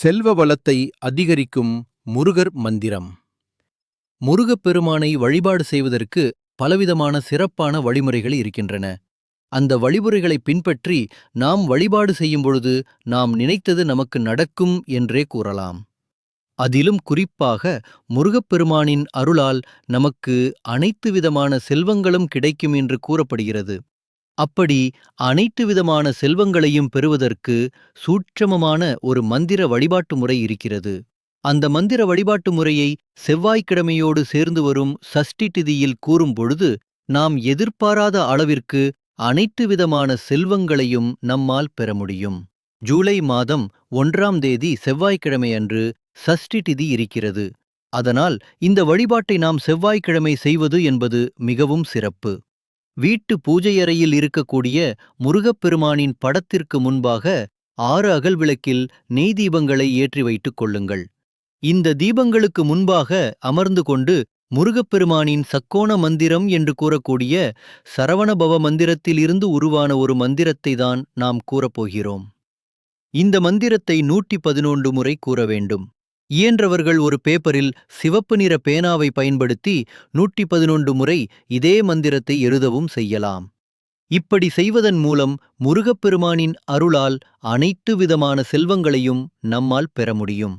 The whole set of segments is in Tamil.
செல்வ வளத்தை அதிகரிக்கும் முருகர் மந்திரம். முருகப்பெருமானை வழிபாடு செய்வதற்கு பலவிதமான சிறப்பான வழிமுறைகள் இருக்கின்றன. அந்த வழிமுறைகளை பின்பற்றி நாம் வழிபாடு செய்யும் பொழுது நாம் நினைத்தது நமக்கு நடக்கும் என்றே கூறலாம். அதிலும் குறிப்பாக முருகப்பெருமானின் அருளால் நமக்கு அனைத்து விதமான செல்வங்களும் கிடைக்கும் என்று கூறப்படுகிறது. அப்படி அனைத்து விதமான செல்வங்களையும் பெறுவதற்கு சூட்சமமான ஒரு மந்திர வழிபாட்டு முறை இருக்கிறது. அந்த மந்திர வழிபாட்டு முறையை செவ்வாய்க்கிழமையோடு சேர்ந்து வரும் சஷ்டி திதியில் கூறும் பொழுது நாம் எதிர்பாராத அளவிற்கு அனைத்து விதமான செல்வங்களையும் நம்மால் பெற முடியும். ஜூலை மாதம் ஒன்றாம் தேதி செவ்வாய்க்கிழமை அன்று சஷ்டி திதி இருக்கிறது. அதனால் இந்த வழிபாட்டை நாம் செவ்வாய்க்கிழமை செய்வது என்பது மிகவும் சிறப்பு. வீட்டு பூஜையறையில் இருக்கக்கூடிய முருகப்பெருமானின் படத்திற்கு முன்பாக ஆறு அகல் விளக்கில் நெய் தீபங்களை ஏற்றி வைத்துக் கொள்ளுங்கள். இந்த தீபங்களுக்கு முன்பாக அமர்ந்து கொண்டு முருகப்பெருமானின் சக்கோண மந்திரம் என்று கூறக்கூடிய சரவணபவ மந்திரத்திலிருந்து உருவான ஒரு மந்திரத்தை தான் நாம் கூறப்போகிறோம். இந்த மந்திரத்தை நூற்றி பதினொன்று முறை கூற வேண்டும். இயன்றவர்கள் ஒரு பேப்பரில் சிவப்பு நிற பேனாவை பயன்படுத்தி நூற்றி பதினொன்று முறை இதே மந்திரத்தை எழுதவும் செய்யலாம். இப்படி செய்வதன் மூலம் முருகப்பெருமானின் அருளால் அனைத்து விதமான செல்வங்களையும் நம்மால் பெற முடியும்.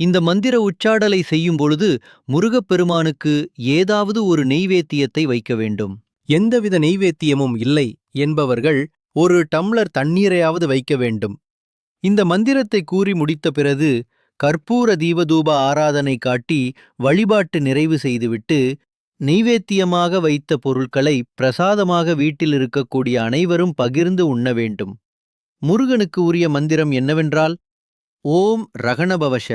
இந்த மந்திர உச்சாடலை செய்யும் பொழுது முருகப்பெருமானுக்கு ஏதாவது ஒரு நெய்வேத்தியத்தை வைக்க வேண்டும். எந்தவித நெய்வேத்தியமும் இல்லை என்பவர்கள் ஒரு டம்ளர் தண்ணீரையாவது வைக்க வேண்டும். இந்த மந்திரத்தை கூறி முடித்த பிறகு கற்பூர தீபதூப ஆராதனை காட்டி வழிபாட்டு நிறைவு செய்துவிட்டு நெய்வேத்தியமாக வைத்த பொருட்களை பிரசாதமாக வீட்டில் இருக்கக்கூடிய அனைவரும் பகிர்ந்து உண்ண வேண்டும். முருகனுக்கு உரிய மந்திரம் என்னவென்றால் ஓம் ரகணபவஷ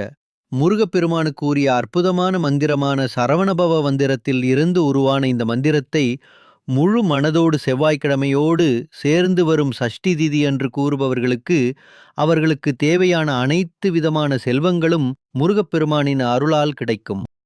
முருகப்பெருமானுக்கு உரிய அற்புதமான மந்திரமான சரவணபவ மந்திரத்தில் இருந்து உருவான இந்த மந்திரத்தை முழு மனதோடு செவ்வாய்க்கிழமையோடு சேர்ந்து வரும் சஷ்டி திதி என்று கூறுபவர்களுக்கு அவர்களுக்கு தேவையான அனைத்து விதமான செல்வங்களும் முருகப்பெருமானின் அருளால் கிடைக்கும்.